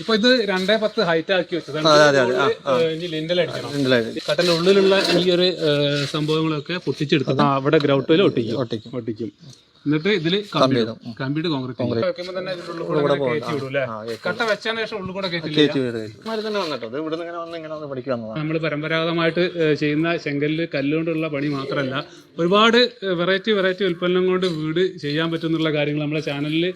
ഇപ്പൊ ഇത് രണ്ടേ പത്ത് ഹൈറ്റ് ആക്കി വെച്ചതാണ്. മനസ്സിലായത് കട്ടന്റെ ഉള്ളിലുള്ള ഈ ഒരു സംഭവങ്ങളൊക്കെ പൊട്ടിച്ചെടുത്തത് അവിടെ ഗ്രൗട്ടിൽ ഒട്ടിക്കും. ഒട്ടിക്കും. ഒട്ടിക്കും. എന്നിട്ട് ഇതിൽ. കമ്പിയുടെ കോൺക്രീറ്റ് തന്നെ കട്ട വെച്ചതിന് ശേഷം ഉള്ളിൽ കൂടെ നമ്മൾ പരമ്പരാഗതമായിട്ട് ചെയ്യുന്ന ചെങ്കല്ല് കല്ലുകൊണ്ടുള്ള പണി മാത്രമല്ല ഒരുപാട് വെറൈറ്റി വെറൈറ്റി ഉൽപ്പന്നം കൊണ്ട് വീട് ചെയ്യാൻ പറ്റുന്നുള്ള കാര്യങ്ങൾ നമ്മുടെ ചാനലിൽ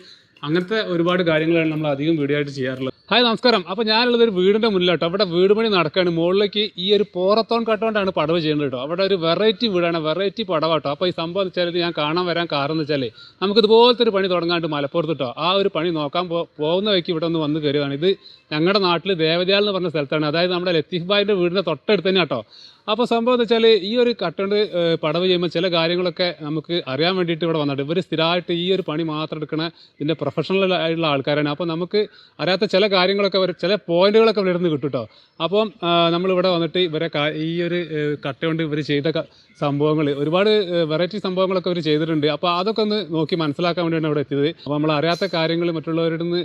അങ്ങനത്തെ ഒരുപാട് കാര്യങ്ങളാണ് നമ്മൾ അധികം വീഡിയോ ആയിട്ട് ചെയ്യാറുള്ളത്. ഹായ് നമസ്കാരം. അപ്പോൾ ഞാനുള്ളത് ഒരു വീടിന്റെ മുന്നിലോട്ടോ. അവിടെ വീട് പണി നടക്കുകയാണ് മുകളിലേക്ക് ഈ ഒരു പോറത്തോൺ കട്ടുകൊണ്ടാണ് പടവ് ചെയ്യുന്നത് കേട്ടോ. അവിടെ ഒരു വെറൈറ്റി വീടാണ്. വെറൈറ്റി പടവാട്ടോ. അപ്പോൾ ഈ സംഭവം എന്ന് വെച്ചാൽ ഞാൻ കാണാൻ വരാൻ കാരണം എന്ന് വെച്ചാൽ നമുക്ക് ഇതുപോലത്തെ ഒരു പണി തുടങ്ങാണ്ട് മലപ്പുറത്ത് കേട്ടോ. ആ ഒരു പണി നോക്കാൻ പോകുന്ന വഴിക്ക് ഇവിടെ ഒന്ന് വന്ന് കയറുകയാണ് ഇത് ഞങ്ങളുടെ നാട്ടിൽ ദേവദയാൽ എന്ന് പറഞ്ഞ സ്ഥലത്താണ്. അതായത് നമ്മുടെ ലത്തീഫ് ബായിന്റെ വീടിന്റെ തൊട്ടടുത്ത് തന്നെ കേട്ടോ അപ്പോൾ സംഭവം എന്ന് വെച്ചാൽ ഈ ഒരു കട്ടണ്ട് പടവ് ചെയ്യുമ്പോൾ ചില കാര്യങ്ങളൊക്കെ നമുക്ക് അറിയാൻ വേണ്ടിയിട്ട് ഇവിടെ വന്നിട്ട് ഇവർ സ്ഥിരമായിട്ട് ഈ ഒരു പണി മാത്രം എടുക്കണ ഇതിന്റെ പ്രൊഫഷണൽ ആയിട്ടുള്ള ആൾക്കാരാണ്. അപ്പോൾ നമുക്ക് അറിയാത്ത ചില കാര്യങ്ങളൊക്കെ അവർ ചില പോയിന്റുകളൊക്കെ ഇവിടെ നിന്ന് കിട്ടും കേട്ടോ അപ്പം നമ്മളിവിടെ വന്നിട്ട് ഇവരെ ഈ ഒരു കട്ട കൊണ്ട് ഇവർ ചെയ്ത സംഭവങ്ങൾ ഒരുപാട് വെറൈറ്റി സംഭവങ്ങളൊക്കെ ഇവർ ചെയ്തിട്ടുണ്ട്. അപ്പോൾ അതൊക്കെ ഒന്ന് നോക്കി മനസ്സിലാക്കാൻ വേണ്ടിയാണ് ഇവിടെ എത്തിയത്. അപ്പോൾ നമ്മൾ അറിയാത്ത കാര്യങ്ങൾ മറ്റുള്ളവരുടെ നിന്ന്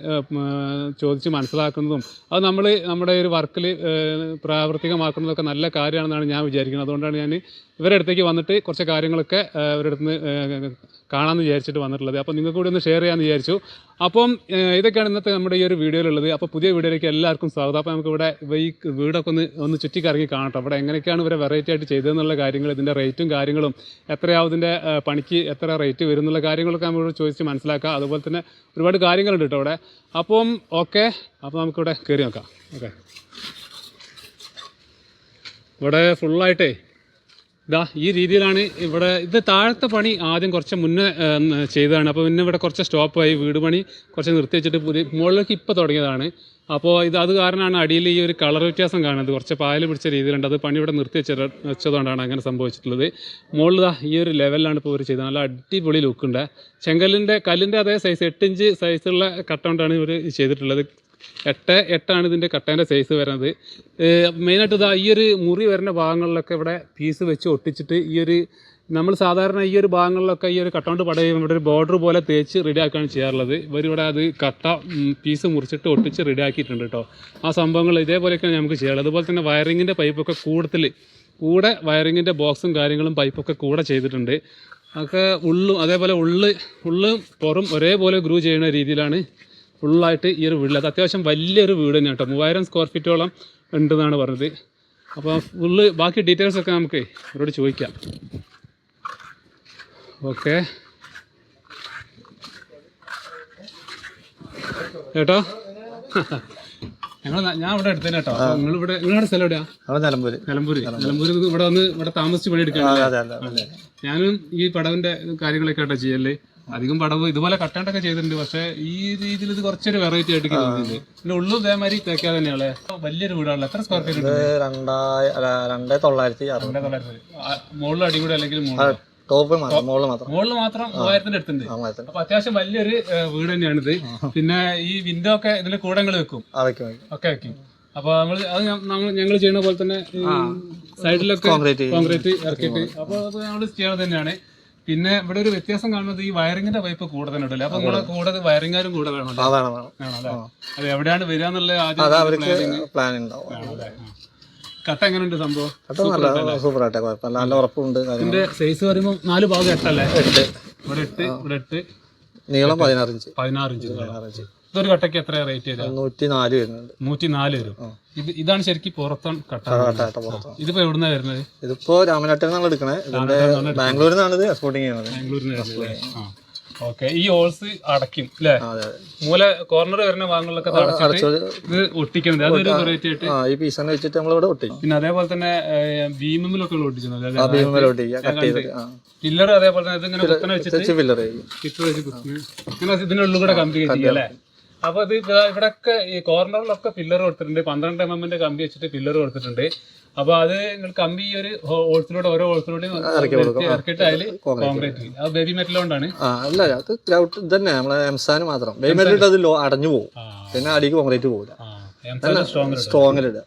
ചോദിച്ച് മനസ്സിലാക്കുന്നതും അത് നമ്മൾ നമ്മുടെ ഒരു വർക്കിൽ പ്രാവർത്തികമാക്കുന്നതൊക്കെ നല്ല കാര്യമാണെന്നാണ് ഞാൻ വിചാരിക്കുന്നത്. അതുകൊണ്ടാണ് ഞാൻ ഇവരുടെ അടുത്തേക്ക് വന്നിട്ട് കുറച്ച് കാര്യങ്ങളൊക്കെ ഇവരുടെ അടുത്ത് കാണാമെന്ന് വിചാരിച്ചിട്ട് വന്നിട്ടുള്ളത്. അപ്പോൾ നിങ്ങൾക്ക് കൂടി ഒന്ന് ഷെയർ ചെയ്യാമെന്ന് വിചാരിച്ചു. അപ്പം ഇതൊക്കെയാണ് ഇന്നത്തെ നമ്മുടെ ഈ ഒരു വീഡിയോയിലുള്ളത് അപ്പോൾ പുതിയ വീഡിയോയിലേക്ക് എല്ലാവർക്കും സ്വാഗതം. അപ്പോൾ നമുക്ക് ഇവിടെ ഈ വീടൊക്കെ ഒന്ന് ഒന്ന് ചുറ്റിക്കറങ്ങി കാണട്ടോ. ഇവിടെ എങ്ങനെയൊക്കെയാണ് ഇവരെ വെറൈറ്റി ആയിട്ട് ചെയ്തതെന്നുള്ള കാര്യങ്ങൾ ഇതിന്റെ റേറ്റും കാര്യങ്ങളും എത്രയാവും ഇതിന്റെ പണിക്ക് എത്ര റേറ്റ് വരും എന്നുള്ള കാര്യങ്ങളൊക്കെ നമ്മൾ ചോദിച്ച് മനസ്സിലാക്കാം. അതുപോലെ തന്നെ ഒരുപാട് കാര്യങ്ങളുണ്ട് കേട്ടോ അവിടെ. അപ്പം ഓക്കെ അപ്പോൾ നമുക്കിവിടെ കയറി നോക്കാം. ഓക്കെ ഇവിടെ ഫുള്ളായിട്ടേ ഇതാ ഈ രീതിയിലാണ് ഇവിടെ ഇത് താഴത്തെ പണി ആദ്യം കുറച്ച് മുന്നേ ചെയ്തതാണ്. അപ്പോൾ പിന്നെ ഇവിടെ കുറച്ച് സ്റ്റോപ്പായി വീട് പണി കുറച്ച് നിർത്തി വെച്ചിട്ട് പുതിയ മുകളിലേക്ക് ഇപ്പോൾ തുടങ്ങിയതാണ്. അപ്പോൾ ഇത് അത് കാരണമാണ് അടിയിൽ ഈ ഒരു കളർ വ്യത്യാസം കാണുന്നത്. കുറച്ച് പായൽ പിടിച്ച രീതിയിലുണ്ട്. അത് പണി ഇവിടെ നിർത്തി വെച്ച വെച്ചതുകൊണ്ടാണ് അങ്ങനെ സംഭവിച്ചിട്ടുള്ളത്. മുകളിൽ ദാ ഈ ഒരു ലെവലിലാണ് ഇപ്പോൾ ഇവർ ചെയ്തത്. നല്ല അടിപൊളി ലുക്കുണ്ട് ചെങ്കല്ലിന്റെ കല്ലിന്റെ അതേ സൈസ് എട്ട് ഇഞ്ച് സൈസുള്ള കട്ടൗണ്ടാണ് ഇവർ ചെയ്തിട്ടുള്ളത്. എട്ട് എട്ടാണ് ഇതിന്റെ കട്ടേന്റെ സൈസ് വരുന്നത്. മെയിനായിട്ട് ഇതാ ഈ ഒരു മുറി വരുന്ന ഭാഗങ്ങളിലൊക്കെ ഇവിടെ പീസ് വെച്ച് ഒട്ടിച്ചിട്ട് ഈ ഒരു നമ്മൾ സാധാരണ ഈ ഒരു ഭാഗങ്ങളിലൊക്കെ ഈ ഒരു കട്ടൗണ്ട് പടയും ഇവിടെ ഒരു ബോർഡർ പോലെ തേച്ച് റെഡി ആക്കുകയാണ് ചെയ്യാറുള്ളത്. ഇവരിവിടെ അത് കട്ട പീസ് മുറിച്ചിട്ട് ഒട്ടിച്ച് റെഡിയാക്കിയിട്ടുണ്ട് കേട്ടോ ആ സംഭവങ്ങൾ ഇതേപോലെയൊക്കെയാണ് നമുക്ക് ചെയ്യാറുള്ളത്. അതുപോലെ തന്നെ വയറിങ്ങിന്റെ പൈപ്പൊക്കെ കൂടുതൽ കൂടെ വയറിങ്ങിന്റെ ബോക്സും കാര്യങ്ങളും പൈപ്പൊക്കെ കൂടെ ചെയ്തിട്ടുണ്ട്. അതൊക്കെ ഉള്ളും അതേപോലെ ഉള്ള് ഉള്ളും പുറം ഒരേപോലെ ഗ്രൂ ചെയ്യുന്ന രീതിയിലാണ് ഫുള്ളായിട്ട് ഈ ഒരു വീട്ടിൽ അത് അത്യാവശ്യം വലിയൊരു വീട് തന്നെയാണ് കേട്ടോ മൂവായിരം സ്ക്വയർ ഫീറ്റോളം ഉണ്ടെന്നാണ് പറഞ്ഞത്. അപ്പോൾ ഫുള്ള് ബാക്കി ഡീറ്റെയിൽസ് ഒക്കെ നമുക്ക് ഇവരോട് ചോദിക്കാം. ഓക്കെ കേട്ടോ ഞങ്ങൾ ഞാൻ ഇവിടെ അടുത്തന്നെ കേട്ടോ നിങ്ങൾ ഇവിടെ നിങ്ങളുടെ സ്ഥലം എവിടെയാ? നിലമ്പൂര്. നിലമ്പൂര്. നിലമ്പൂര്. ഇവിടെ വന്ന് ഇവിടെ താമസിച്ച് പണിയെടുക്കാൻ ഞാനും ഈ പടവിന്റെ കാര്യങ്ങളൊക്കെ കേട്ടോ ചെയ്യല്ലേ അധികം പടവ് ഇതുപോലെ കട്ടാണ്ടൊക്കെ ചെയ്തിട്ടുണ്ട്. പക്ഷേ ഈ രീതിയിൽ ഇത് കുറച്ചൊരു വെറൈറ്റി ആയിട്ട് തോന്നിയിട്ടുണ്ട് പിന്നെ ഉള്ളു ഇതേമാതിരി തേക്കാതെ തന്നെയാണ് വലിയൊരു വീടാണല്ലോ. എത്ര സ്ക്വയർ ഫീറ്റ് രണ്ടേ തൊള്ളായിരത്തി മുകളിൽ അടി കൂടെ അല്ലെങ്കിൽ മുകളിൽ ടോപ്പ് മാത്രം മുകളിൽ മാത്രം. മുകളിൽ മാത്രം മൂവായിരത്തിന്റെ അടുത്തുണ്ട്. ആ മാറ്റം അപ്പൊ അത്യാവശ്യം വലിയൊരു വീട് തന്നെയാണിത്. പിന്നെ ഈ വിൻഡോ ഒക്കെ ഇതിൽ കൂടങ്ങൾ വെക്കും. ഓക്കെ ഓക്കെ വയ്ക്കും ഒക്കെ വെക്കും. അപ്പൊ നമ്മൾ അത് ഞങ്ങൾ ചെയ്യുന്ന പോലെ തന്നെ സൈഡിലൊക്കെ കോൺക്രീറ്റ് കോൺക്രീറ്റ് ഇറക്കിയിട്ട് അപ്പൊ അത് നമ്മൾ ചെയ്യണത് തന്നെയാണ്. പിന്നെ ഇവിടെ ഒരു വ്യത്യാസം കാണുന്നത് ഈ വയറിങ്ങിന്റെ പൈപ്പ് കൂടെ തന്നെ ഇടല്ലേ അപ്പൊ നിങ്ങളെ കൂടെ വയറിങ്ങാരും കൂടെ വേണം അതാണ് അത് എവിടെയാണ് വരിക എന്നുള്ള ആദ്യം പ്ലാൻ ഉണ്ടാവും. കട്ട എങ്ങനെയുണ്ട് സംഭവം? കട്ട നല്ല സൂപ്പർ ആട്ടെ കുഴപ്പമില്ല. നല്ല ഉറപ്പുണ്ട് ഇതിന്റെ സൈസ് പറയുമ്പോൾ നാല് ഭാഗം എട്ടല്ലേ? എട്ട്. ഇവിടെ എട്ട് ഇവിടെ എട്ട്. നീളം പതിനാറ് ഇഞ്ച്. പതിനാറ് ഇഞ്ച്. പതിനാറ് ഇഞ്ച്. ഇതൊരു കട്ടയ്ക്ക് എത്ര റേറ്റ് വരിക? നൂറ്റി നാല് വരുന്നുണ്ട്. നൂറ്റി നാല് വരും ഇത് ഇതാണ് ശരിക്കും പുറത്തും കട്ട ഇതിപ്പോ എവിടുന്നാ വരുന്നത്? ഇതിപ്പോ രാമനാട്ടിൽ നിന്നാണ് എടുക്കണേ ഇതിന്റെ ബാംഗ്ലൂരിൽ നിന്നാണ് എക്സ്പോർട്ടിങ് ചെയ്യുന്നത്. ബാംഗ്ലൂരിൽ ഓക്കെ. ഈ ഹോൾസ് അടയ്ക്കും അല്ലേ? മൂല കോർണർ വരുന്ന ഭാഗങ്ങളിലൊക്കെ ഇത് ഒട്ടിക്കുന്നത്. അതൊരു വെറൈറ്റി ആയിട്ട് ഈ വെച്ചിട്ട് നമ്മളിവിടെ ഒട്ടിക്കും. പിന്നെ അതേപോലെ തന്നെ ബീമിലൊക്കെ ഒട്ടിക്കുന്നത് പില്ലർ അതേപോലെ തന്നെ ഇതിങ്ങനെ കുത്തനെ വെച്ചിട്ട് ഇങ്ങനെ ഇതിനുള്ളിൽ കൂടെ കമ്പി കയറ്റി അല്ലേ? അപ്പൊ ഇത് ഇവിടൊക്കെ ഈ കോർണറിലൊക്കെ പില്ലർ കൊടുത്തിട്ടുണ്ട്. പന്ത്രണ്ട് എം എമ്മിന്റെ കമ്പി വെച്ചിട്ട് പില്ലർ കൊടുത്തിട്ടുണ്ട്. അപ്പൊ അത് നിങ്ങൾ കമ്പി ഈ ഒരു ഹോൾസിലൂടെ ഓരോ ഹോൾസിലൂടെയും ഇറക്കിയിട്ട് അതിൽ കോൺക്രീറ്റ് അത് ബേബി മെറ്റൽ കൊണ്ടാണ്. അല്ല അത് ഗ്രൗട്ട് നമ്മളെ എംസാന് മാത്രം. ബേമെല്ലിട്ട് അത് ലോ അടഞ്ഞു പോകും പിന്നെ അടിക്ക് കോൺക്രീറ്റ് പോകില്ല സ്ട്രോങ് സ്ട്രോങ്ങിലിടുക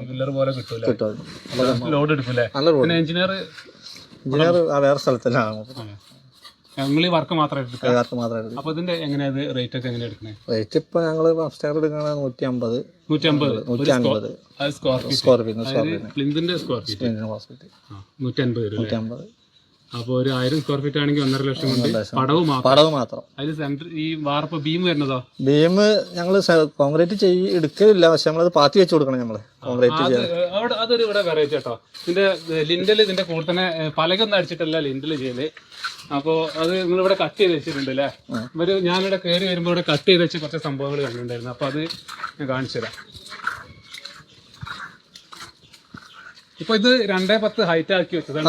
പില്ലർ പോലെ കിട്ടൂല. അത്. ലോഡ് എടുക്കൂലേ? എഞ്ചിനീയർ എഞ്ചിനീയർ ആ വേറെ സ്ഥലത്തല്ലാണ് ഞങ്ങൾ ഈ വർക്ക് മാത്രം വർക്ക് മാത്രമേ അപ്പൊ ഇതിന്റെ എങ്ങനെയാണ് റേറ്റ് ഒക്കെ എങ്ങനെ എടുക്കണേ? റേറ്റ് ഇപ്പൊ ഞങ്ങൾ അപ്സ്റ്റെയർ എടുക്കണത് നൂറ്റി അമ്പത് നൂറ്റി അമ്പത് നൂറ്റി അൻപത് square feet square feet square feet നൂറ്റി അൻപത് വരും നൂറ്റി അമ്പത് അപ്പൊ ഒരു ആയിരം സ്ക്വയർ ഫീറ്റ് ആണെങ്കിൽ ഒന്നര ലക്ഷം കൊണ്ട് പടവ് മാത്രം. പടവ് മാത്രം. അതിൽ സെന്റർ ഈ വാർപ്പ് ബീം വരുന്നതോ? ബീം ഞങ്ങൾ കോൺക്രീറ്റ് ചെയ്യ എടുക്കലില്ല. പക്ഷെ നമ്മളത് പാത്തി വെച്ച് കൊടുക്കണം ഞങ്ങൾ കോൺക്രീറ്റ് അവിടെ അതൊരു ഇവിടെ വെറൈറ്റി കേട്ടോ ഇതിന്റെ ലിൻഡൽ ഇതിന്റെ കൂടെ തന്നെ പലകൊന്നും അടിച്ചിട്ടല്ല ലിൻഡൽ ചെയ്യൽ. അപ്പോ അത് നിങ്ങൾ ഇവിടെ കട്ട് ചെയ്ത് വെച്ചിട്ടുണ്ട് അല്ലേ ഒരു ഞാനിവിടെ കയറി വരുമ്പോൾ ഇവിടെ കട്ട് ചെയ്ത് വെച്ച് കുറച്ച് സംഭവങ്ങൾ കണ്ടിട്ടുണ്ടായിരുന്നു. അപ്പൊ അത് ഞാൻ കാണിച്ചു തരാം ഇപ്പൊ ഇത് രണ്ടേ പത്ത് ഹൈറ്റ് ആക്കി വെച്ചതാണ്.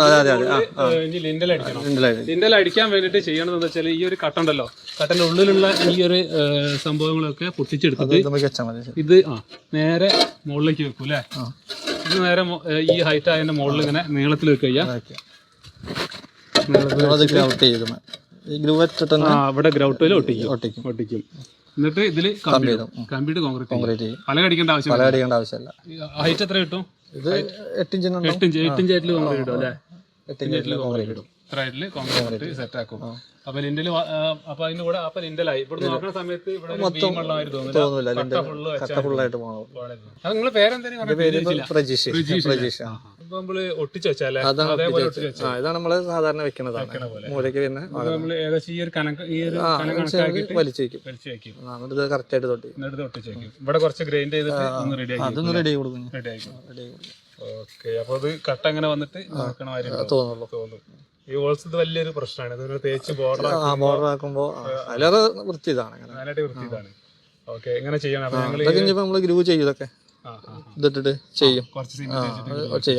ലിൻഡൽ അടിക്കണം. ലിൻഡൽ അടിക്കാൻ വേണ്ടിട്ട് ചെയ്യണത് എന്താ വെച്ചാൽ ഈ ഒരു കട്ട ഉണ്ടല്ലോ. കട്ടന്റെ ഉള്ളിലുള്ള ഈ ഒരു സംഭവങ്ങളൊക്കെ പൊട്ടിച്ചെടുത്തിട്ട് ഇത് ആ നേരെ മുകളിലേക്ക് വെക്കും അല്ലേ? ഇത് നേരെ ഈ ഹൈറ്റ് ആയതിന്റെ മുകളിൽ ഇങ്ങനെ നീളത്തിൽ വെക്കുക അവിടെ ഗ്രൗട്ടിൽ ഒട്ടിക്കും. ഒട്ടിക്കും. ഒട്ടിക്കും. എന്നിട്ട് ഇതിൽ കമ്പി ഇടും. കമ്പിയിട്ട് കോൺക്രീറ്റ് കോൺക്രീറ്റ് ചെയ്യും. പല കടിക്കേണ്ട ആവശ്യമില്ല. ഹൈറ്റ് എത്ര കിട്ടും? ഇത് എട്ടിഞ്ച് ഇഞ്ചിനുണ്ടോ എട്ട് ഇഞ്ച് എട്ട് ഇഞ്ച് ഹൈറ്റിൽ കോൺക്രീറ്റ് ഇടും അല്ലേ? എട്ട് ഇഞ്ചിൽ കോൺക്രീറ്റ് ഇടും. ഹൈറ്റിൽ കോൺക്രീറ്റ് സെറ്റ് ആക്കും. അപ്പൊ ലിൻഡൽ അപ്പൊ അതിന്റെ കൂടെ അപ്പൊ ലിൻഡലായി ഇവിടെ നോക്കുന്ന സമയത്ത് ഇവിടെ തോന്നുന്നില്ല. നിങ്ങളെ പേരെന്തായാലും ഒട്ടിച്ച് വെച്ചാലേ അതേപോലെ ഒട്ടിച്ച് ഒട്ടിച്ച് ഇതാണ് നമ്മൾ സാധാരണ വെക്കുന്നതാണ് മൂലയ്ക്ക് പിന്നെ ഏകദേശം ഈ ഒരു കണക്ക് ഈ ഒരു വലിച്ചു വെക്കും. വലിച്ചു വെക്കും. കറക്റ്റ് ആയിട്ട് തൊട്ടി. ഒട്ടിച്ച് വെക്കും. ഇവിടെ കുറച്ച് ഗ്രൈൻഡ് ചെയ്തിട്ട് ഒന്ന് റെഡി ആക്കി അതൊന്ന് റെഡി കൊടുക്കും. റെഡി ആക്കും ഓക്കെ അപ്പൊ അത് കട്ട അങ്ങനെ വന്നിട്ട് തോന്നുള്ളൂ. തോന്നുന്നു ഈ ഹോൾസ് വലിയൊരു പ്രശ്നമാണ്. തേച്ച് ബോർഡർ ബോർഡർ ആക്കുമ്പോ അതിലേറെ വൃത്തി ഇതാണ് ഓക്കെ ഇങ്ങനെ ചെയ്യണം? അപ്പൊ ഞങ്ങൾ ഇതൊക്കെ ഇനിയിപ്പോ ഗ്രൂ ചെയ്യും ഇതൊക്കെ. ഇതിട്ടിട്ട് ചെയ്യും.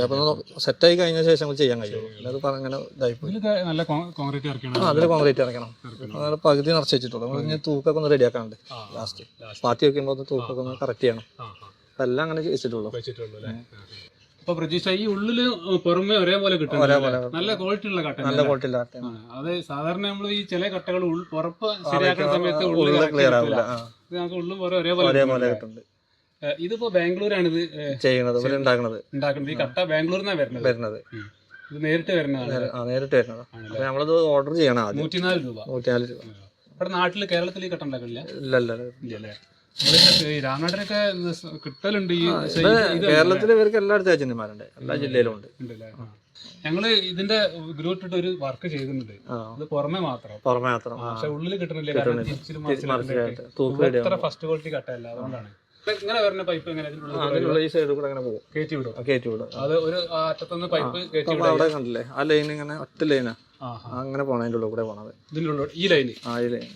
അപ്പൊ സെറ്റ് ആയി കഴിഞ്ഞ ശേഷം ചെയ്യാൻ കഴിയും അല്ലാതെ അങ്ങനെ ഇതായി പോയി നല്ല കോൺക്രീറ്റ് ഇറക്കണം. അതിൽ കോൺക്രീറ്റ് ഇറക്കണം. പകുതി നിറച്ച് വെച്ചിട്ടുള്ളൂ. നമ്മൾ ഇനി തൂക്കൊക്കെ ഒന്ന് റെഡി ആക്കാണ്ട് ലാസ്റ്റ് പാർട്ടി വെക്കുമ്പോൾ തൂക്കൊക്കെ ഒന്ന് കറക്റ്റ് ചെയ്യണം. എല്ലാം അങ്ങനെ വെച്ചിട്ടുള്ളൂ. അപ്പൊ പ്രതീക്ഷ ഈ ഉള്ളിൽ പുറമെ ഒരേപോലെ കിട്ടും. നല്ല ക്വാളിറ്റി ഉള്ള കട്ട നല്ല ക്വാളിറ്റി ഉള്ള കട്ട അത് സാധാരണ നമ്മൾ ഈ ചില കട്ടകൾ പുറപ്പ് ശരിയാക്കുന്ന സമയത്ത് ഉള്ളിൽ ക്ലിയർ ആവില്ല ഇത് നമുക്ക് ഉള്ളും പുറം ഒരേപോലെ ഒരേപോലെ കിട്ടുന്നുണ്ട് ഇതിപ്പോ ബാംഗ്ലൂരാണ് ഇത് ചെയ്യുന്നത് ചെയ്യണത് ഉണ്ടാക്കുന്നത്. ഈ കട്ട ബാംഗ്ലൂരിൽ നിന്നാണ് വരുന്നത്. വരുന്നത്. ഇത് നേരിട്ട് വരുന്നതാണ് നേരിട്ട് വരുന്നത്. അപ്പൊ നമ്മളത് ഓർഡർ ചെയ്യണം നൂറ്റിനാല് രൂപ. നൂറ്റിനാല് രൂപ. ഇവിടെ നാട്ടിൽ കേരളത്തിൽ ഈ കട്ട ഉണ്ടാക്കില്ല ഇല്ല ഇല്ല സ് കിട്ടലുണ്ട് ഈ കേരളത്തിൽ ഇവർക്ക് എല്ലായിടത്തും ഏജന്റുമാരുണ്ട് എല്ലാ ജില്ലയിലും ഉണ്ട് ഞങ്ങൾ ഇതിന്റെ ഗ്രൂപ്പ് ഇട്ട് ഒരു വർക്ക് ചെയ്യുന്നുണ്ട് ആ. അത് പുറമെ മാത്രം. പുറമെ മാത്രം പക്ഷെ ഉള്ളിൽ കിട്ടണില്ല ഫസ്റ്റ് ക്വാളിറ്റി അതുകൊണ്ടാണ്. ഇപ്പൊ ഇങ്ങനെ വരുന്ന പൈപ്പ് എങ്ങനെ ഇതിനുള്ളിൽ അതിനുള്ള ഈ സൈഡിൽ കൂടെ അങ്ങനെ പോകും. കയറ്റി വിടും. ആ, കയറ്റി വിടും. അത് ഒരു അറ്റത്തുനിന്ന് പൈപ്പ് കയറ്റി അവിടെ കണ്ടില്ലേ? ആ ലൈൻ ഇങ്ങനെ ഒറ്റ ലൈനാ അങ്ങനെ പോണ അതിന്റെ ഉള്ളിൽ കൂടെ പോണത്. ഉള്ളിൽ ഈ ലൈന് ആ ഈ ലൈൻ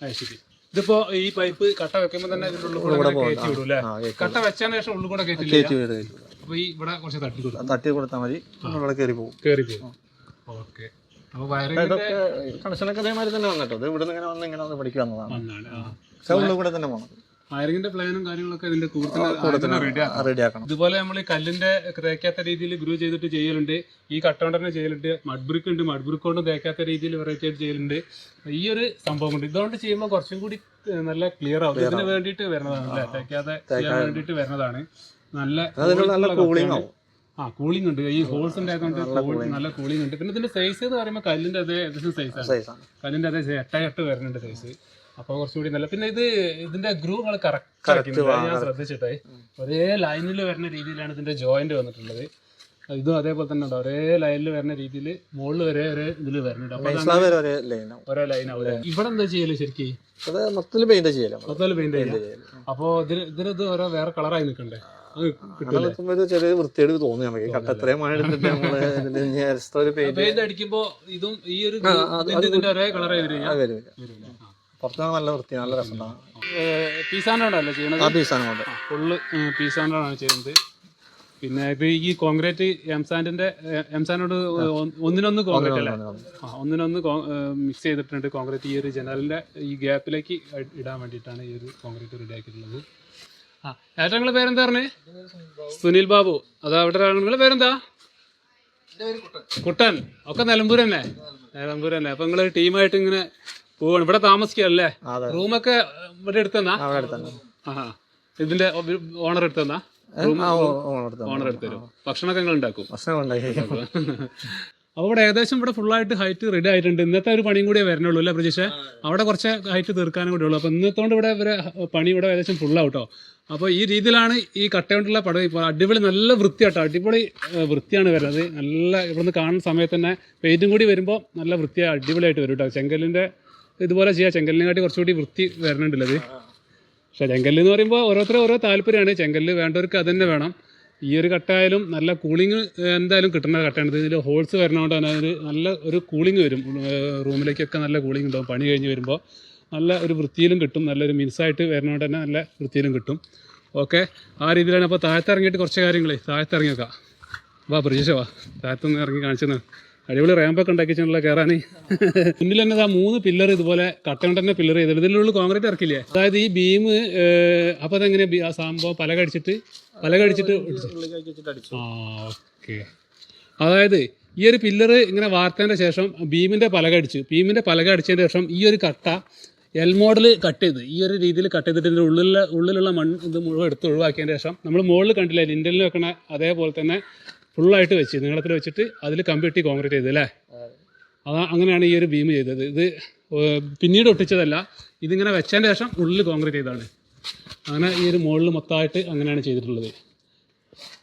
ആ ശരി. ഇതിപ്പോ ഈ പൈപ്പ് കട്ട വെക്കുമ്പോ തന്നെ ഇതിന്റെ ഉള്ളിൽ കൂടെ ഇങ്ങനെ കയറ്റി വിടും അല്ലേ? കട്ട വെച്ചതിന് ശേഷം ഉള്ളിൽ കൂടെ കയറ്റില്ല കയറ്റി വിടും കയറ്റി അപ്പൊ ഈ ഇവിടെ കുറച്ച് തട്ടി കൊടുക്കും. തട്ടി കൊടുത്താൽ മതി. ഇവിടെ കയറി പോകും. കയറി പോകും. ഓക്കെ. അപ്പൊ വയറിംഗിന്റെ ഇതൊക്കെ കണക്ഷനൊക്കെ അതേമാതിരി തന്നെ വന്നിട്ടോ ഇത് ഇവിടെ നിന്ന് ഇങ്ങനെ വന്ന് ഇങ്ങനെ വന്ന് പഠിക്കുക വന്നതാണ് വന്നാണ് ആ. പക്ഷെ ഉള്ളിൽ കൂടെ തന്നെ പോകണം. പ്ലാനും കാര്യങ്ങളൊക്കെ ഇതിന്റെ കൂടുതൽ റെഡി ആക്കണം. ഇതുപോലെ നമ്മൾ ഈ കല്ലിന്റെ തേക്കാത്ത രീതിയിൽ ഗ്രൂ ചെയ്തിട്ട് ചെയ്യലുണ്ട്. ഈ കട്ട കൊണ്ട് തന്നെ ചെയ്യലുണ്ട്. മഡ്ബ്രിക്ക് ഉണ്ട്. മഡ്ബ്രിക്ക് കൊണ്ട് തേക്കാത്ത രീതിയിൽ വെറൈറ്റി ആയിട്ട് ചെയ്യലുണ്ട്. ഈ ഒരു സംഭവം ഉണ്ട്. ഇതുകൊണ്ട് ചെയ്യുമ്പോൾ കുറച്ചും കൂടി നല്ല ക്ലിയർ ആവും. ഇതിന് വേണ്ടിയിട്ട് വരുന്നതാണ് അല്ലേ? തേക്കാതെ ചെയ്യാൻ വേണ്ടിയിട്ട് വരുന്നതാണ്. നല്ല കൂളിംഗ് ആവും. ആ കൂളിംഗ് ഉണ്ട്. ഈ ഹോൾസ് ഉണ്ടായതുകൊണ്ട് നല്ല കൂളിംഗ് ഉണ്ട്. പിന്നെ ഇതിന്റെ സൈസ് എന്ന് പറയുമ്പോൾ കല്ലിന്റെ അതേ ഏകദേശം സൈസാണ് കല്ലിന്റെ അതേ എട്ടായി എട്ട് വരുന്നുണ്ട് സൈസ് അപ്പൊ കുറച്ചുകൂടി നല്ല പിന്നെ ഇത് ഇതിന്റെ ഗ്രൂവുകൾ കറക്റ്റ് ഞാൻ ശ്രദ്ധിച്ചിട്ടേ. ഒരേ ലൈനിൽ വരുന്ന രീതിയിലാണ് ഇതിന്റെ ജോയിന്റ് വന്നിട്ടുള്ളത്. ഇതും അതേപോലെ തന്നെ ഉണ്ട്. ഒരേ ലൈനിൽ വരുന്ന രീതിയിൽ മുകളിൽ ഒരേ ഒരേ ഇതിൽ വരുന്നുണ്ട്. അപ്പൊ ഒരേ ലൈൻ ആവും. ഇവിടെ എന്താ ചെയ്യൽ ശരിക്കും? മൊത്തത്തിൽ പെയിന്റ് ചെയ്യല മൊത്തത്തിൽ പെയിന്റ് അപ്പൊ ഇതിന് ഇതിനത് ഓരോ വേറെ കളറായി നിൽക്കണ്ടേ ചെറിയ വൃത്തിയേട് തോന്നി നമുക്ക്. മഴ എടുത്തിട്ട് നമ്മൾ ഒരു പെയിന്റ് അടിക്കുമ്പോ ഇതും ഈ ഒരു ഒരേ കളറായി വരും. പുറത്താണ് നല്ല വൃത്തി നല്ല രസമുണ്ടാകും ചെയ്യണത്? ആ പീസാണ് കൊണ്ട് ഫുള്ള് പീസാണ്ടാണ് ചെയ്യുന്നത് പിന്നെ ഇപ്പൊ ഈ കോൺക്രീറ്റ് എംസാൻഡിന്റെ എംസാൻഡോട് ഒന്നിനൊന്ന് കോൺക്രീറ്റ് അല്ലേ? ആ ഒന്നിനൊന്ന് മിക്സ് ചെയ്തിട്ടുണ്ട് കോൺക്രീറ്റ്. ഈ ഒരു ജനലിന്റെ ഈ ഗ്യാപ്പിലേക്ക് ഇടാൻ വേണ്ടിയിട്ടാണ് ഈ ഒരു കോൺക്രീറ്റ് റെഡി ആക്കിയിട്ടുള്ളത് ആ ഏട്ടാ നിങ്ങളെ പേരെന്താ പറഞ്ഞേ? സുനിൽ ബാബു. അതാ അവിടെ നിങ്ങളെ പേരെന്താ? കുട്ടൻ. ഒക്കെ നിലമ്പൂർ തന്നെ നിലമ്പൂർ. തന്നെ അപ്പൊ നിങ്ങൾ ടീമായിട്ട് ഇങ്ങനെ പോവാണ് ഇവിടെ താമസിക്കല്ലേ? റൂമൊക്കെ ഇവിടെ എടുത്തന്നാ? ഇതിന്റെ ഓണർ എടുത്തന്നാ? ഓ- ഓ, ഓണർ എടുത്തരും ഭക്ഷണമൊക്കെ നിങ്ങൾ ഉണ്ടാക്കും. അപ്പോൾ ഇവിടെ ഏകദേശം ഇവിടെ ഫുള്ളായിട്ട് ഹൈറ്റ് റെഡി ആയിട്ടുണ്ട്. ഇന്നത്തെ ഒരു പണിയും കൂടിയേ വരണുള്ളൂ അല്ലേ പ്രതീക്ഷ? അവിടെ കുറച്ച് ഹൈറ്റ് തീർക്കാനും കൂടെ ഉള്ളൂ. അപ്പോൾ ഇന്നത്തോണ്ട് ഇവിടെ ഇവരെ പണി ഇവിടെ ഏകദേശം ഫുള്ളാവട്ടോ അപ്പോൾ ഈ രീതിയിലാണ് ഈ കട്ടയോണ്ടുള്ള പടം ഇപ്പോൾ അടിപൊളി നല്ല വൃത്തിയാട്ടോ. അടിപൊളി വൃത്തിയാണ് വരുന്നത്. നല്ല ഇവിടുന്ന് കാണുന്ന സമയത്ത് തന്നെ പെയിന്റും കൂടി വരുമ്പോൾ നല്ല വൃത്തിയായി അടിപൊളിയായിട്ട് വരും കേട്ടോ ചെങ്കല്ലിന്റെ ഇതുപോലെ ചെയ്യാം. ചെങ്കല്ലിനെക്കാട്ടി കുറച്ചുകൂടി വൃത്തി വരണുണ്ടല്ലത് പക്ഷേ ചെങ്കല്ല് എന്ന് പറയുമ്പോൾ ഓരോരുത്തരും ഓരോ താല്പര്യമാണ്. ചെങ്കല്ല് വേണ്ടവർക്ക് അത് തന്നെ വേണം. ഈ ഒരു കട്ടായാലും നല്ല കൂളിംഗ് എന്തായാലും കിട്ടുന്ന കട്ടയാണ് ഇതിൽ ഹോൾസ് വരുന്നതുകൊണ്ട് തന്നെ അതിന് നല്ല ഒരു കൂളിംഗ് വരും. റൂമിലേക്കൊക്കെ നല്ല കൂളിംഗ് ഉണ്ടാവും. പണി കഴിഞ്ഞ് വരുമ്പോൾ നല്ല ഒരു വൃത്തിയിലും കിട്ടും. നല്ലൊരു മിനുസായിട്ട് വരണോണ്ട് തന്നെ നല്ല വൃത്തിയിലും കിട്ടും. ഓക്കെ. ആ രീതിയിലാണ്. അപ്പോൾ താഴത്തിറങ്ങിയിട്ട് കുറച്ച് കാര്യങ്ങളേ. താഴത്തിറങ്ങിയൊക്കെ വാ പ്രതീക്ഷ വാ. താഴത്തുനിന്ന് ഇറങ്ങി കാണിച്ചെന്ന്. അടിപൊളി റാമ്പൊക്കെ ഉണ്ടാക്കിച്ചിട്ടുള്ള കയറാൻ മുന്നിൽ തന്നെ ആ മൂന്ന് പില്ലർ ഇതുപോലെ കട്ട കൊണ്ട് തന്നെ പില്ലർ ചെയ്തത്. ഇതിലുള്ള കോൺക്രീറ്റ് ഇറക്കില്ലേ? അതായത് ഈ ബീം അപ്പോൾ അതെങ്ങനെ ആ സംഭവം പല കടിച്ചിട്ട് പല കടിച്ചിട്ട് ആ ഓക്കെ അതായത് ഈ ഒരു പില്ലർ ഇങ്ങനെ വാർത്തതിന്റെ ശേഷം ബീമിന്റെ പലക അടിച്ചു. ബീമിന്റെ പലക അടിച്ചതിന് ശേഷം ഈ ഒരു കട്ട എൽ മോഡൽ കട്ട് ചെയ്ത് ഈ ഒരു രീതിയിൽ കട്ട് ചെയ്തിട്ട് ഇതിന്റെ ഉള്ളിലുള്ള ഉള്ളിലുള്ള മണ്ണ് ഇത് മുഴുവൻ എടുത്ത് ഒഴിവാക്കിയതിന് ശേഷം നമ്മൾ മുകളിൽ കണ്ടില്ല ലിൻഡലിൽ വെക്കണ അതേപോലെ തന്നെ ഫുള്ളായിട്ട് വെച്ച് നീളത്തിൽ വെച്ചിട്ട് അതിൽ കമ്പിട്ടി കോൺക്രീറ്റ് ചെയ്തല്ലേ അതാ അങ്ങനെയാണ് ഈ ഒരു ബീം ചെയ്തത്. ഇത് പിന്നീട് ഒട്ടിച്ചതല്ല ഇതിങ്ങനെ വെച്ചതിന് ശേഷം ഉള്ളിൽ കോൺക്രീറ്റ് ചെയ്താണ് അങ്ങനെ ഈ ഒരു മുകളിൽ മൊത്തമായിട്ട് അങ്ങനെയാണ് ചെയ്തിട്ടുള്ളത്.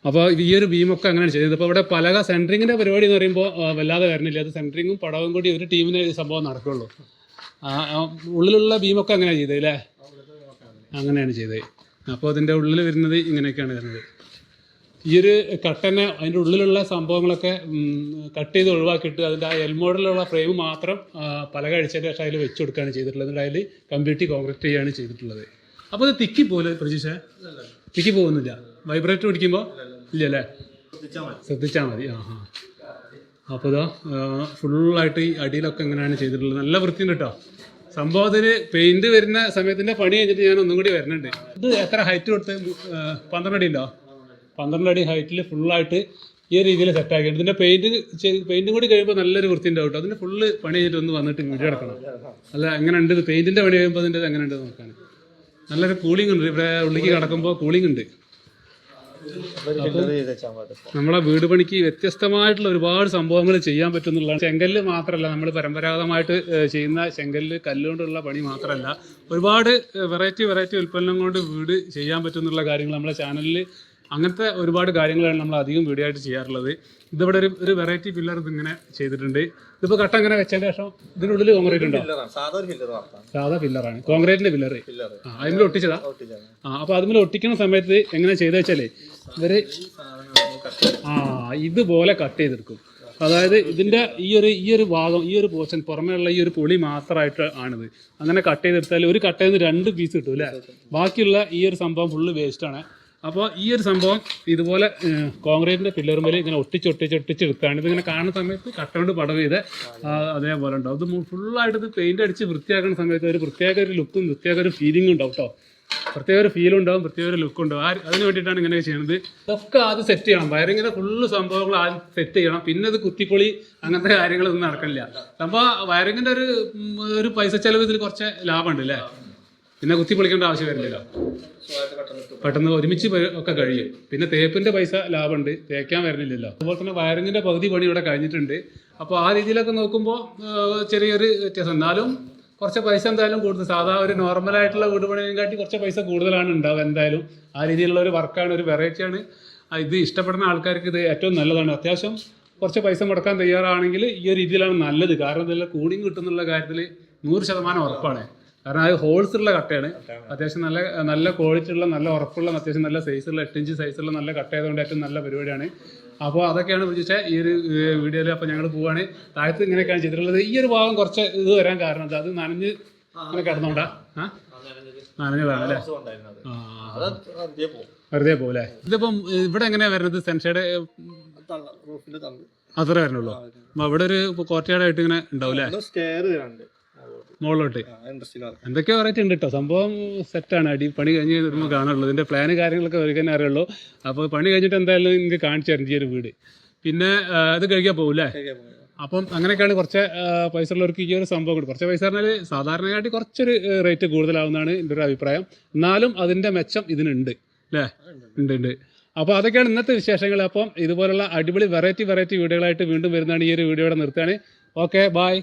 അപ്പോൾ ഈ ഒരു ബീമൊക്കെ അങ്ങനെയാണ് ചെയ്തത്. ഇപ്പോൾ ഇവിടെ പലക സെൻട്രിങ്ങിന്റെ പരിപാടി എന്ന് പറയുമ്പോൾ വല്ലാതെ വരണില്ല. അത് സെൻട്രിങ്ങും പടവും കൂടി ഒരു ടീമിന് സംഭവം നടക്കുള്ളൂ. ഉള്ളിലുള്ള ബീമൊക്കെ അങ്ങനെയാണ് ചെയ്തത് അല്ലേ? അങ്ങനെയാണ് ചെയ്തത്. അപ്പോൾ അതിന്റെ ഉള്ളിൽ വരുന്നത് ഇങ്ങനെയൊക്കെയാണ് വരുന്നത്. ഈ ഒരു കട്ടനെ അതിന്റെ ഉള്ളിലുള്ള സംഭവങ്ങളൊക്കെ കട്ട് ചെയ്ത് ഒഴിവാക്കിയിട്ട് അതിന്റെ ആ എൽ മോഡലുള്ള ഫ്രെയിം മാത്രം പല അടിച്ചതിന് ശേഷം അതിൽ വെച്ച് കൊടുക്കുകയാണ് ചെയ്തിട്ടുള്ളത്. അതിന്റെ അതിൽ കമ്പ്യൂട്ടി കോൺക്രീറ്റ് ചെയ്യുകയാണ് ചെയ്തിട്ടുള്ളത്. അപ്പോൾ അത് തിക്കി പോലെ പ്രതീക്ഷ തിക്കി പോകുന്നില്ല. വൈബ്രേറ്റർ പിടിക്കുമ്പോൾ ഇല്ല അല്ലേ ശ്രദ്ധിച്ചാൽ മതി. ആ ആ. അപ്പോൾ ഇതാ ഫുള്ളായിട്ട് ഈ അടിയിലൊക്കെ എങ്ങനെയാണ് ചെയ്തിട്ടുള്ളത്. നല്ല വൃത്തിയുണ്ട് കേട്ടോ. സംഭവത്തിന് പെയിന്റ് വരുന്ന സമയത്തിന്റെ പണി കഴിഞ്ഞിട്ട് ഞാൻ ഒന്നും കൂടി വരുന്നുണ്ട്. ഇത് എത്ര ഹൈറ്റ് കൊടുത്ത് പന്ത്രണ്ട് അടി ഉണ്ടോ പന്ത്രണ്ട് അടി ഹൈറ്റിൽ ഫുള്ളായിട്ട് ഈ രീതിയിൽ സെറ്റാക്കിയിട്ട് ഇതിന്റെ പെയിന്റ് പെയിന്റും കൂടി കഴിയുമ്പോൾ നല്ലൊരു വൃത്തി ഉണ്ടാവും അതിന് ഫുള്ള് പണി ചെയ്തിട്ട് ഒന്ന് വന്നിട്ട് വീഡിയോ എടുക്കണം. അല്ല എങ്ങനെ ഉണ്ട് ഇത് പെയിന്റിന്റെ പണി കഴിയുമ്പോൾ അതിന്റെ അങ്ങനെ ഉണ്ട് നോക്കാൻ നല്ലൊരു കൂളിംഗ് ഉണ്ട്. ഇവിടെ ഉള്ളിലേക്ക് കടക്കുമ്പോൾ കൂളിംഗ് ഉണ്ട്. നമ്മളെ വീട് പണിക്ക് വ്യത്യസ്തമായിട്ടുള്ള ഒരുപാട് സംഭവങ്ങൾ ചെയ്യാൻ പറ്റുന്നുള്ളതാണ്. ചെങ്കല്ല് മാത്രമല്ല നമ്മൾ പരമ്പരാഗതമായിട്ട് ചെയ്യുന്ന ചെങ്കല്ല് കല്ലുകൊണ്ടുള്ള പണി മാത്രമല്ല ഒരുപാട് വെറൈറ്റി വെറൈറ്റി ഉൽപ്പന്നം കൊണ്ട് വീട് ചെയ്യാൻ പറ്റുന്നുള്ള കാര്യങ്ങൾ നമ്മളെ ചാനലിൽ അങ്ങനത്തെ ഒരുപാട് കാര്യങ്ങളാണ് നമ്മൾ അധികം വീഡിയോ ആയിട്ട് ചെയ്യാറുള്ളത്. ഇതിവിടെ ഒരു ഒരു വെറൈറ്റി പില്ലർ ഇതിങ്ങനെ ചെയ്തിട്ടുണ്ട്. ഇതിപ്പോ കട്ട അങ്ങനെ വെച്ചതിന് ശേഷം ഇതിനുള്ളിൽ കോൺക്രീറ്റ് ഉണ്ടോ? സാധാ പില്ലറാണ് കോൺക്രീറ്റിന്റെ പില്ലർ ആ അതിൽ ഒട്ടിച്ചതാ? ആ അപ്പൊ അതിൽ ഒട്ടിക്കുന്ന സമയത്ത് എങ്ങനെ ചെയ്തു വെച്ചാലേ ഇവർ ആ ഇതുപോലെ കട്ട് ചെയ്തെടുക്കും. അതായത് ഇതിന്റെ ഈ ഒരു ഈ ഒരു ഭാഗം ഈ ഒരു പോർഷൻ പുറമേയുള്ള ഈ ഒരു പൊളി മാത്രമായിട്ട് ആണിത്. അങ്ങനെ കട്ട് ചെയ്തെടുത്താൽ ഒരു കട്ടയിൽ നിന്ന് രണ്ട് പീസ് കിട്ടും അല്ലേ? ബാക്കിയുള്ള ഈ ഒരു സംഭവം ഫുള്ള് വേസ്റ്റാണ് അപ്പോൾ ഈ ഒരു സംഭവം ഇതുപോലെ കോൺക്രീറ്റിന്റെ പില്ലറുമ്പോൾ ഇങ്ങനെ ഒട്ടിച്ചൊട്ടിച്ചൊട്ടിച്ച് എടുക്കുകയാണ് ഒട്ടിച്ചെടുത്താണ് ഇതിങ്ങനെ കാണുന്ന സമയത്ത് കട്ടുകൊണ്ട് പടം ചെയ്ത് അതേപോലെ ഉണ്ടാവും. ഇത് ഫുള്ളായിട്ട് ഇത് പെയിന്റ് അടിച്ച് വൃത്തിയാക്കുന്ന സമയത്ത് ഒരു പ്രത്യേക ഒരു ലുക്കും പ്രത്യേക ഒരു ഫീലിംഗും ഉണ്ടാവും കേട്ടോ പ്രത്യേക ഒരു ഫീൽ ഉണ്ടാവും പ്രത്യേക ഒരു ലുക്ക് ഉണ്ടാവും. ആ അതിന് വേണ്ടിയിട്ടാണ് ഇങ്ങനെ ചെയ്യുന്നത് ഇതൊക്കെ ആദ്യം സെറ്റ് ചെയ്യണം. വയറിങ്ങനെ ഫുള്ള് സംഭവങ്ങൾ ആദ്യം സെറ്റ് ചെയ്യണം. പിന്നെ അത് കുത്തിപ്പൊളി അങ്ങനത്തെ കാര്യങ്ങളൊന്നും നടക്കില്ല അപ്പോൾ വയറിങ്ങിന്റെ ഒരു ഒരു പൈസ ചെലവ് ഇതിൽ കുറച്ച് ലാഭമുണ്ട് അല്ലേ പിന്നെ കുത്തി പൊളിക്കേണ്ട ആവശ്യം വരുന്നില്ല പെട്ടെന്ന് ഒരുമിച്ച് ഒക്കെ കഴിയും. പിന്നെ തേപ്പിന്റെ പൈസ ലാഭമുണ്ട്. തേക്കാൻ വരുന്നില്ലല്ലോ. അതുപോലെ തന്നെ വയറിങ്ങിന്റെ പകുതി പണി ഇവിടെ കഴിഞ്ഞിട്ടുണ്ട്. അപ്പോൾ ആ രീതിയിലൊക്കെ നോക്കുമ്പോൾ ചെറിയൊരു വ്യത്യാസം. എന്നാലും കുറച്ച് പൈസ എന്തായാലും കൂടുതൽ. സാധാ ഒരു നോർമൽ ആയിട്ടുള്ള വീട് പണിയെക്കാട്ടി കുറച്ച് പൈസ കൂടുതലാണ് ഉണ്ടാവുക എന്തായാലും. ആ രീതിയിലുള്ള ഒരു വർക്കാണ് ഒരു വെറൈറ്റിയാണ് ഇത് ഇഷ്ടപ്പെടുന്ന ആൾക്കാർക്ക് ഇത് ഏറ്റവും നല്ലതാണ്. അത്യാവശ്യം കുറച്ച് പൈസ മുടക്കാൻ തയ്യാറാണെങ്കിൽ ഈ ഒരു രീതിയിലാണ് നല്ലത്. കാരണം ഇതിൽ കൂടിയും കിട്ടുന്നുള്ള കാര്യത്തിൽ നൂറ് ശതമാനം ഉറപ്പാണ്. കാരണം അത് ഹോൾസ് ഉള്ള കട്ടയാണ്. അത്യാവശ്യം നല്ല നല്ല ക്വാളിറ്റി ഉള്ള നല്ല ഉറപ്പുള്ള അത്യാവശ്യം നല്ല സൈസുള്ള എട്ട് ഇഞ്ച് സൈസുള്ള നല്ല കട്ട ആയതുകൊണ്ട് ഏറ്റവും നല്ല പരിപാടിയാണ്. അപ്പോൾ അതൊക്കെയാണ് ചോദിച്ചാൽ ഈ ഒരു വീഡിയോയിൽ അപ്പോൾ ഞങ്ങൾ പോവുകയാണ് താഴത്ത് ഇങ്ങനെയൊക്കെയാണ് ചെയ്തിട്ടുള്ളത്. ഈ ഒരു ഭാഗം കുറച്ച് ഇത് വരാൻ കാരണം അത് നനഞ്ഞ് അങ്ങനെ കിടന്നോണ്ടാ? ആ? നനഞ്ഞതാണ് അല്ലേ? വെറുതെ പോലെ ഇതിപ്പം ഇവിടെ എങ്ങനെയാ വരുന്നത്? സെൻഷയുടെ അത്ര വരണുള്ളൂ. അപ്പൊ അവിടെ ഒരു കോർട്ടയാടായിട്ട് ഇങ്ങനെ ഉണ്ടാവും അല്ലേ മുകളിലോട്ട് എന്തൊക്കെയോ വെറൈറ്റി ഉണ്ട് കേട്ടോ സംഭവം സെറ്റാണ് അടി പണി കഴിഞ്ഞ് വരുമ്പോൾ കാണുള്ളൂ ഇതിന്റെ പ്ലാന് കാര്യങ്ങളൊക്കെ ഒരു തന്നെ അറിയുള്ളൂ. അപ്പോൾ പണി കഴിഞ്ഞിട്ട് എന്തായാലും നിങ്ങൾക്ക് കാണിച്ചു തരും ഈ ഒരു വീട്. പിന്നെ അത് ഇത് കഴിക്കാൻ പോകൂല്ലേ അപ്പം അങ്ങനെയൊക്കെയാണ് കുറച്ച് പൈസ ഉള്ളവർക്ക് ഈ ഒരു സംഭവം കൊടുക്കും കുറച്ച് പൈസ പറഞ്ഞാൽ സാധാരണയായിട്ട് കുറച്ചൊരു റേറ്റ് കൂടുതലാവുന്നതാണ് എന്റെ ഒരു അഭിപ്രായം. എന്നാലും അതിന്റെ മെച്ചം ഇതിനുണ്ട് അല്ലേ ഉണ്ട് ഉണ്ട്. അപ്പോൾ അതൊക്കെയാണ് ഇന്നത്തെ വിശേഷങ്ങൾ. അപ്പം ഇതുപോലുള്ള അടിപൊളി വെറൈറ്റി വെറൈറ്റി വീഡിയോകളായിട്ട് വീണ്ടും വരുന്നതാണ് ഈ ഒരു വീഡിയോയുടെ നിർത്താണ് ഓക്കെ ബായ്